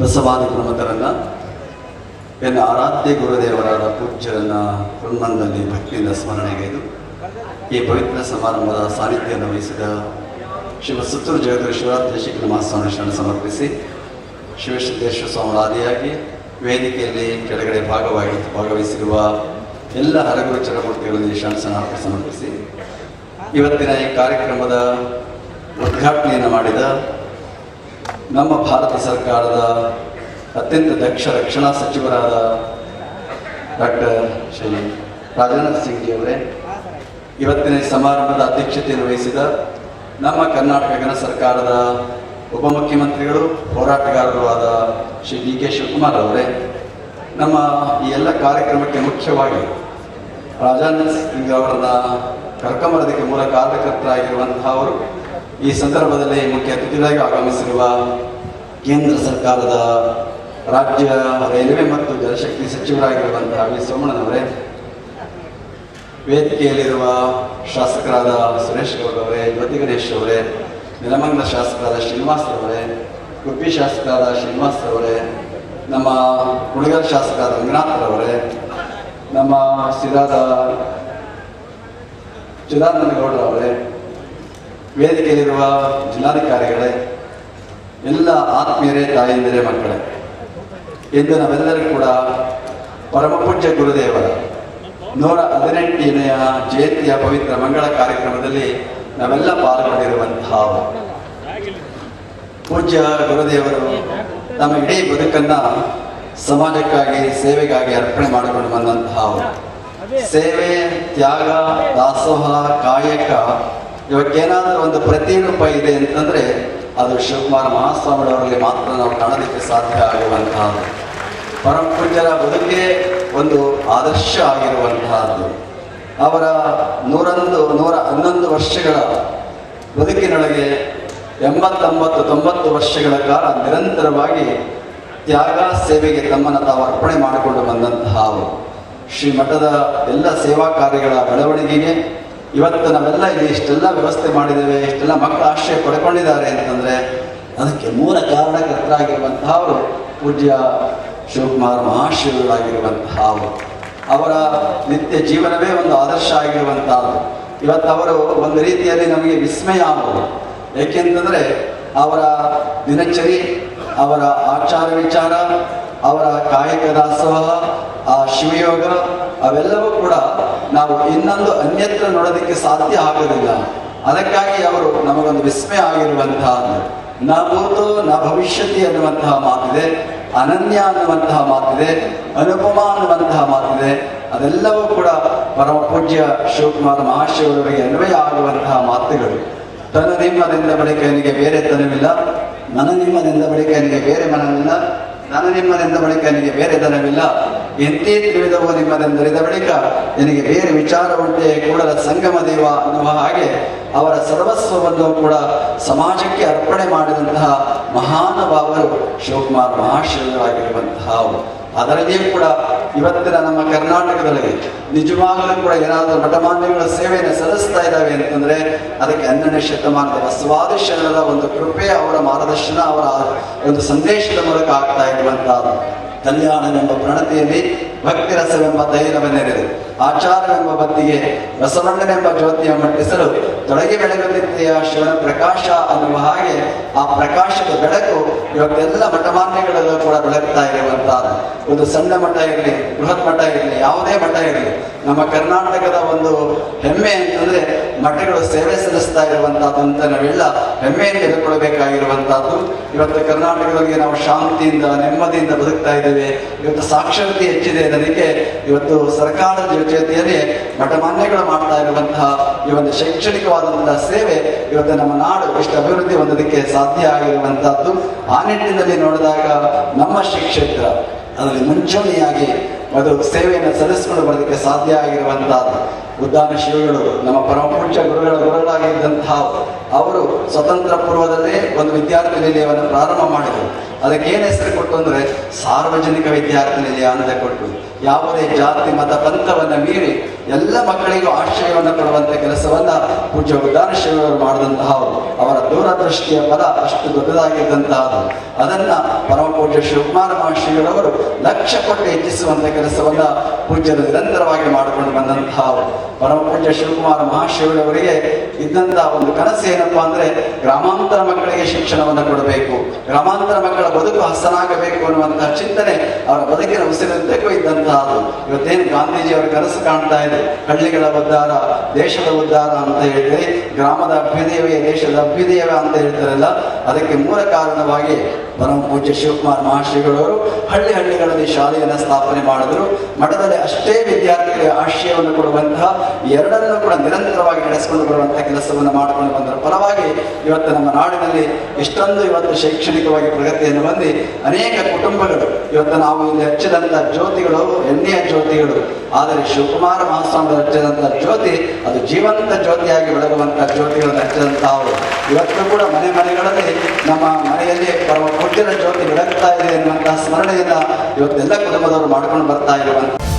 ಬಸವಾದಿ ಪ್ರಮುಖರನ್ನ ಎನ್ನ ಆರಾಧ್ಯ ಗುರುದೇವರಾದ ಪೂಜ್ಯರನ್ನ ಹೃನ್ಮಂದಲ್ಲಿ ಭಕ್ತಿಯಿಂದ ಸ್ಮರಣೆಗೈದು ಈ ಪವಿತ್ರ ಸಮಾರಂಭದ ಸಾನ್ನಿಧ್ಯವನ್ನು ವಹಿಸಿದ ಶಿವ ಸುತ್ತೂರು ಜಗದ್ಗುರು ಶಿವರಾತ್ರಿ ಶಿಖರ ಮಹಾಸ್ವಾಮಿ ಸಮರ್ಪಿಸಿ ಶಿವಸಿದ್ದೇಶ್ವರ ಸ್ವಾಮಿ ಆದಿಯಾಗಿ ವೇದಿಕೆಯಲ್ಲಿ ಕೆಳಗಡೆ ಭಾಗವಾಗಿ ಭಾಗವಹಿಸಿರುವ ಎಲ್ಲ ಹರಗುರು ಚರಮೂರ್ತಿಗಳಲ್ಲಿ ಶಾಂತ ಸಮರ್ಪಿಸಿ. ಇವತ್ತಿನ ಈ ಕಾರ್ಯಕ್ರಮದ ಉದ್ಘಾಟನೆಯನ್ನು ಮಾಡಿದ ನಮ್ಮ ಭಾರತ ಸರ್ಕಾರದ ಅತ್ಯಂತ ದಕ್ಷ ರಕ್ಷಣಾ ಸಚಿವರಾದ ಡಾಕ್ಟರ್ ಶ್ರೀ ರಾಜನಾಥ್ ಸಿಂಗ್ ಜಿ ಅವರೇ, ಇವತ್ತಿನ ಸಮಾರಂಭದ ಅಧ್ಯಕ್ಷತೆಯನ್ನು ವಹಿಸಿದ ನಮ್ಮ ಕರ್ನಾಟಕ ಸರ್ಕಾರದ ಉಪಮುಖ್ಯಮಂತ್ರಿಗಳು ಹೋರಾಟಗಾರರು ಆದ ಶ್ರೀ ಡಿ ಕೆ ಶಿವಕುಮಾರ್ ಅವರೇ, ನಮ್ಮ ಈ ಎಲ್ಲ ಕಾರ್ಯಕ್ರಮಕ್ಕೆ ಮುಖ್ಯವಾಗಿ ರಾಜಾನಂದ್ ಸಿಂಗ್ ಅವರನ್ನ ಕರ್ಕೊಂಬರೋದಕ್ಕೆ ಮೂಲ ಕಾರ್ಯಕರ್ತರಾಗಿರುವಂತಹ ಅವರು ಈ ಸಂದರ್ಭದಲ್ಲಿ ಮುಖ್ಯ ಅತಿಥಿಗಳಾಗಿ ಆಗಮಿಸಿರುವ ಕೇಂದ್ರ ಸರ್ಕಾರದ ರಾಜ್ಯ ರೈಲ್ವೆ ಮತ್ತು ಜಲಶಕ್ತಿ ಸಚಿವರಾಗಿರುವಂತಹ ವಿ. ಸೋಮಣ್ಣನವರೇ ವೇದಿಕೆಯಲ್ಲಿರುವ ಶಾಸಕರಾದ ಸುರೇಶ್ ಗೌಡ್ ಅವರೇ, ಜ್ಯೋತಿ ಗಣೇಶ್ ಅವರೇ, ನೆಲಮಂಗಲ ಶಾಸಕರಾದ ಶ್ರೀನಿವಾಸ್ ಅವರೇ ಗುಬ್ಬಿ ಶಾಸಕರಾದ ಶ್ರೀನಿವಾಸ್ ಅವರೇ, ನಮ್ಮ ಹುಡುಗರ ಶಾಸಕರಾದ ರಂಗನಾಥರವರೇ ನಮ್ಮ ಸಿರಾದ ಚಿದಾನಂದ ಗೌಡರ ಅವರೇ ವೇದಿಕೆಯಲ್ಲಿರುವ ಜಿಲ್ಲಾಧಿಕಾರಿಗಳೇ, ಎಲ್ಲ ಆತ್ಮೀಯರೇ ತಾಯಿಂದರೇ ಮಕ್ಕಳೇ ಎಂದು ನಾವೆಲ್ಲರೂ ಕೂಡ ಪರಮಪೂಜ್ಯ ಗುರುದೇವರ ನೂರ ಹದಿನೆಂಟನೆಯ ಜಯಂತಿಯ ಪವಿತ್ರ ಮಂಗಳ ಕಾರ್ಯಕ್ರಮದಲ್ಲಿ ನಾವೆಲ್ಲ ಪಾಲ್ಗೊಂಡಿರುವಂತಹ ಪೂಜ್ಯ ಗುರುದೇವರು ನಮ್ಮ ಇಡೀ ಬದುಕನ್ನ ಸಮಾಜಕ್ಕಾಗಿ, ಸೇವೆಗಾಗಿ ಅರ್ಪಣೆ ಮಾಡಿಕೊಂಡು ಬಂದಂತಹ. ಸೇವೆ, ತ್ಯಾಗ, ದಾಸೋಹ, ಕಾಯಕ ಇವಕ್ಕೇನಾದ್ರೂ ಒಂದು ಪ್ರತಿರೂಪ ಇದೆ ಅಂತಂದ್ರೆ ಅದು ಶಿವಕುಮಾರ ಮಹಾಸ್ವಾಮಿಯವರಲ್ಲಿ ಮಾತ್ರ ನಾವು ಕಾಣೋದಕ್ಕೆ ಸಾಧ್ಯ ಆಗುವಂತಹದ್ದು. ಪರಮ ಪೂಜ್ಯರ ಬದುಕೇ ಒಂದು ಆದರ್ಶ ಆಗಿರುವಂತಹದ್ದು. ಅವರ ನೂರೊಂದು, ನೂರ ಹನ್ನೊಂದು ವರ್ಷಗಳ ಬದುಕಿನೊಳಗೆ ಎಂಬತ್ತೊಂಬತ್ತು, ತೊಂಬತ್ತು ವರ್ಷಗಳ ಕಾಲ ನಿರಂತರವಾಗಿ ತ್ಯಾಗ ಸೇವೆಗೆ ತಮ್ಮನ್ನು ತಾವು ಅರ್ಪಣೆ ಮಾಡಿಕೊಂಡು ಬಂದಂತಹ ಶ್ರೀ ಮಠದ ಎಲ್ಲ ಸೇವಾ ಕಾರ್ಯಗಳ ಬೆಳವಣಿಗೆಗೆ ಇವತ್ತು ನಾವೆಲ್ಲ ಇಲ್ಲಿ ಇಷ್ಟೆಲ್ಲ ವ್ಯವಸ್ಥೆ ಮಾಡಿದ್ದೇವೆ, ಇಷ್ಟೆಲ್ಲ ಮಕ್ಕಳ ಆಶ್ರಯ ಪಡ್ಕೊಂಡಿದ್ದಾರೆ ಅಂತಂದ್ರೆ ಅದಕ್ಕೆ ಮೂಲ ಕಾರಣಕರ್ತರಾಗಿರುವಂತಹ ಅವರು ಪೂಜ್ಯ ಶಿವಕುಮಾರ್ ಮಹಾಶಿವರಾಗಿರುವಂತಹ ಅವರು ಅವರ ನಿತ್ಯ ಜೀವನವೇ ಒಂದು ಆದರ್ಶ ಆಗಿರುವಂತಹದ್ದು. ಇವತ್ತು ಅವರು ಒಂದು ರೀತಿಯಲ್ಲಿ ನಮಗೆ ವಿಸ್ಮಯ ಆಗುವುದು ಏಕೆಂತಂದ್ರೆ ಅವರ ದಿನಚರಿ, ಅವರ ಆಚಾರ ವಿಚಾರ, ಅವರ ಕಾಯಕ ದಾಸೋಹ, ಆ ಶಿವಯೋಗ ಅವೆಲ್ಲವೂ ಕೂಡ ನಾವು ಇನ್ನೊಂದು ಅನ್ಯತ್ರ ನೋಡೋದಕ್ಕೆ ಸಾಧ್ಯ ಆಗೋದಿಲ್ಲ. ಅದಕ್ಕಾಗಿ ಅವರು ನಮಗೊಂದು ವಿಸ್ಮಯ ಆಗಿರುವಂತಹ ನ ಭೂತು ನ ಭವಿಷ್ಯತಿ ಅನ್ನುವಂತಹ ಮಾತಿದೆ, ಅನನ್ಯ ಅನ್ನುವಂತಹ ಮಾತಿದೆ, ಅನುಪಮ ಅನ್ನುವಂತಹ ಮಾತಿದೆ. ಅದೆಲ್ಲವೂ ಕೂಡ ಪರಮ ಪೂಜ್ಯ ಶಿವಕುಮಾರ ಮಹಾಶಿವರಿಗೆ ಅನ್ವಯ ಆಗುವಂತಹ ಮಾತುಗಳು. ತನ್ನ ನಿಮ್ಮದಿಂದ ಬಳಿಕ ನನಗೆ ಬೇರೆ ತನವಿಲ್ಲ ನನ್ನ ನಿಮ್ಮದಿಂದ ಬಳಿಕ ನನಗೆ ಬೇರೆ ಮನವಿಲ್ಲ ನನ್ನ ನಿಮ್ಮದಿಂದ ಬಳಿಕ ನನಗೆ ಬೇರೆ ಧನವಿಲ್ಲ. ಎಂತೇ ತಿಳಿದವು ನಿಮ್ಮದೆಂದರಿದ ಬಳಿಕ ನಿನಗೆ ಬೇರೆ ವಿಚಾರ ಉಂಟೆ ಕೂಡಲ ಸಂಗಮ ದೇವ ಅನ್ನುವ ಹಾಗೆ ಅವರ ಸರ್ವಸ್ವವನ್ನು ಕೂಡ ಸಮಾಜಕ್ಕೆ ಅರ್ಪಣೆ ಮಾಡಿದಂತಹ ಮಹಾನುಭಾವರು ಶಿವಕುಮಾರ್ ಮಹಾಶಿವರಾಗಿರುವಂತಹ ಅವರು ಅದರಲ್ಲಿಯೂ ಕೂಡ ಇವತ್ತಿನ ನಮ್ಮ ಕರ್ನಾಟಕದಲ್ಲಿ ನಿಜವಾಗಲೂ ಕೂಡ ಏನಾದರೂ ಮಠಮಾನ್ಯಗಳ ಸೇವೆಯನ್ನು ಸಲ್ಲಿಸ್ತಾ ಇದ್ದಾವೆ ಅಂತಂದ್ರೆ ಅದಕ್ಕೆ ಹನ್ನೆರಡನೇ ಶತಮಾನದ ಬಸವಾದಿ ಶರಣರ ಒಂದು ಕೃಪೆ ಅವರ ಮಾರ್ಗದರ್ಶನ ಅವರ ಒಂದು ಸಂದೇಶದ ಮೂಲಕ ಆಗ್ತಾ கல்யாணம் நம்ம பிரணத்தையமே ಭಕ್ತಿ ರಸವೆಂಬ ಧೈರ್ಯವನ್ನೆರೆದು ಆಚಾರವೆಂಬ ಬತ್ತಿಗೆ ಬಸವಣ್ಣನೆಂಬ ಜ್ಯೋತಿಯ ಮಟ್ಟಿಸಲು ತೊಡಗಿ ಬೆಳಗುತ್ತಿದ್ದೆಯ ಶಿವನ ಪ್ರಕಾಶ ಅನ್ನುವ ಹಾಗೆ ಆ ಪ್ರಕಾಶದ ಬೆಳಕು ಇವತ್ತೆಲ್ಲ ಮಠಮಾನ್ಯಗಳಲ್ಲೂ ಕೂಡ ಬೆಳಗ್ತಾ ಇರುವಂತಹದ್ದು ಒಂದು ಸಣ್ಣ ಮಠ ಇರಲಿ, ಬೃಹತ್ ಮಠ ಇರಲಿ, ಯಾವುದೇ ಮಠ ಇರಲಿ, ನಮ್ಮ ಕರ್ನಾಟಕದ ಒಂದು ಹೆಮ್ಮೆ ಅಂತಂದ್ರೆ ಮಠಗಳು ಸೇವೆ ಸಲ್ಲಿಸ್ತಾ ಇರುವಂತಹದ್ದು ಅಂತ ನಾವೆಲ್ಲ, ಹೆಮ್ಮೆಯಿಂದ ಹೇಳ್ಕೊಳ್ಬೇಕಾಗಿರುವಂತಹದ್ದು ಇವತ್ತು ಕರ್ನಾಟಕದಲ್ಲಿ ನಾವು ಶಾಂತಿಯಿಂದ, ನೆಮ್ಮದಿಯಿಂದ ಬದುಕ್ತಾ ಇದ್ದೇವೆ. ಇವತ್ತು ಸಾಕ್ಷರತೆ ಹೆಚ್ಚಿದೆ. ಅನ್ನೋದಕ್ಕೆ ಇವತ್ತು ಸರ್ಕಾರದ ಜೊತೆಯಲ್ಲಿ ಮಠಮಾನ್ಯಗಳು ಮಾಡ್ತಾ ಇರುವಂತಹ ಈ ಒಂದು ಶೈಕ್ಷಣಿಕವಾದಂತಹ ಸೇವೆ ಇವತ್ತು ನಮ್ಮ ನಾಡು ಇಷ್ಟು ಅಭಿವೃದ್ಧಿ ಹೊಂದೋದಕ್ಕೆ ಸಾಧ್ಯ ಆಗಿರುವಂತಹದ್ದು, ಆ ನಿಟ್ಟಿನಲ್ಲಿ ನೋಡಿದಾಗ ನಮ್ಮ ಶ್ರೀ ಕ್ಷೇತ್ರ ಅದರಲ್ಲಿ ಮುಂಚೂಣಿಯಾಗಿ ಅದು ಸೇವೆಯನ್ನು ಸಲ್ಲಿಸಿಕೊಂಡು ಬರೋದಕ್ಕೆ ಸಾಧ್ಯ ಆಗಿರುವಂತಹದ್ದು. ಉದ್ದಾನ ಶಿವಗಳು ನಮ್ಮ ಪರಮ ಪೂಜ್ಯ ಗುರುಗಳ ಗುರುಗಳಾಗಿದ್ದಂತಹ ಅವರು ಸ್ವತಂತ್ರ ಪೂರ್ವದಲ್ಲೇ ಒಂದು ವಿದ್ಯಾರ್ಥಿ ನಿಲಯವನ್ನು ಪ್ರಾರಂಭ ಮಾಡಿದರು. ಅದಕ್ಕೆ ಏನು ಹೆಸರು ಕೊಟ್ಟು ಅಂದರೆ ಸಾರ್ವಜನಿಕ ವಿದ್ಯಾರ್ಥಿ ನಿಲಯ ಅಂತ ಕೊಟ್ಟು. ಯಾವುದೇ ಜಾತಿ, ಮತ, ಪಂಥವನ್ನ ಮೀರಿ ಎಲ್ಲ ಮಕ್ಕಳಿಗೂ ಆಶ್ರಯವನ್ನು ಕೊಡುವಂತ ಕೆಲಸವನ್ನ ಪೂಜ್ಯ ಉದಾನ ಶಿವರು ಮಾಡಿದಂತಹ ಅವರ ದೂರದೃಷ್ಟಿಯ ಫಲ ಅಷ್ಟು ದೊಡ್ಡದಾಗಿದ್ದಂತಹದ್ದು. ಅದನ್ನ ಪರಮಪೂಜ್ಯ ಶಿವಕುಮಾರ ಮಹರ್ಷಿಗಳವರು ಲಕ್ಷ ಕೊಟ್ಟು ಹೆಚ್ಚಿಸುವಂತ ಕೆಲಸವನ್ನ ಪೂಜ್ಯರು ನಿರಂತರವಾಗಿ ಮಾಡಿಕೊಂಡು ಬಂದಂತಹ ಪರಮಪೂಜ್ಯ ಶಿವಕುಮಾರ ಮಹಾಶಿವರವರಿಗೆ ಇದ್ದಂತಹ ಒಂದು ಕನಸು ಏನಪ್ಪಾ ಅಂದ್ರೆ ಗ್ರಾಮಾಂತರ ಮಕ್ಕಳಿಗೆ ಶಿಕ್ಷಣವನ್ನು ಕೊಡಬೇಕು. ಗ್ರಾಮಾಂತರ ಮಕ್ಕಳ ಬದುಕು ಹಸನಾಗಬೇಕು ಅನ್ನುವಂತಹ ಚಿಂತನೆ ಅವರ ಬದುಕಿನ ಉಸಿರುದ್ದಕ್ಕೂ ಇದ್ದಂತಹದ್ದು. ಇವತ್ತೇನು ಗಾಂಧೀಜಿ ಅವರ ಕನಸು ಕಾಣ್ತಾ ಇದೆ. ಹಳ್ಳಿಗಳ ಉದ್ಧಾರ, ದೇಶದ ಉದ್ಧಾರ ಅಂತ ಹೇಳಿದ್ರೆ ಗ್ರಾಮದ ಅಭ್ಯುದಯವೇ, ದೇಶದ ಅಭ್ಯುದಯವೇ ಅಂತ ಹೇಳ್ತಾರಲ್ಲ, ಅದಕ್ಕೆ ಮೂಲ ಕಾರಣವಾಗಿ ಪರಮ ಪೂಜ್ಯ ಶಿವಕುಮಾರ್ ಮಹಾಶ್ರೀಗಳವರು ಹಳ್ಳಿ ಹಳ್ಳಿಗಳಲ್ಲಿ ಶಾಲೆಯನ್ನು ಸ್ಥಾಪನೆ ಮಾಡಿದ್ರು. ಮಠದಲ್ಲಿ ಅಷ್ಟೇ ವಿದ್ಯಾರ್ಥಿಗಳಿಗೆ ಆಶ್ರಯವನ್ನು ಕೊಡುವಂತಹ, ಎರಡನ್ನೂ ಕೂಡ ನಿರಂತರವಾಗಿ ನಡೆಸಿಕೊಂಡು ಬರುವಂತಹ ಕೆಲಸವನ್ನು ಮಾಡಿಕೊಂಡು ಬಂದರ ಫಲವಾಗಿ ಇವತ್ತು ನಮ್ಮ ನಾಡಿನಲ್ಲಿ ಇಷ್ಟೊಂದು ಇವತ್ತು ಶೈಕ್ಷಣಿಕವಾಗಿ ಪ್ರಗತಿಯನ್ನು ಹೊಂದಿ ಅನೇಕ ಕುಟುಂಬಗಳು ಇವತ್ತು ನಾವು ಇಲ್ಲಿ ಹಚ್ಚಿದಂತ ಜ್ಯೋತಿಗಳು, ಎಣ್ಣೆಯ ಜ್ಯೋತಿಗಳು, ಆದರೆ ಶಿವಕುಮಾರ ಮಹಾಸ್ವಾಮಿ ಹಚ್ಚಿದಂತ ಜ್ಯೋತಿ, ಅದು ಜೀವಂತ ಜ್ಯೋತಿಯಾಗಿ ಬೆಳಗುವಂತಹ ಜ್ಯೋತಿಗಳನ್ನು ಹಚ್ಚಿದಂತಹ ಇವತ್ತು ಕೂಡ ಮನೆ ಮನೆಗಳಲ್ಲಿ ನಮ್ಮ ಮನೆಯಲ್ಲಿ ಪರಮ ಪೂಜ್ಯರ ಜ್ಯೋತಿ ಬೆಳಗ್ತಾ ಇದೆ ಎನ್ನುವಂತಹ ಸ್ಮರಣೆಯನ್ನ ಇವತ್ತೆಲ್ಲ ಕುಟುಂಬದವರು ಮಾಡ್ಕೊಂಡು ಬರ್ತಾ ಇರುವಂತ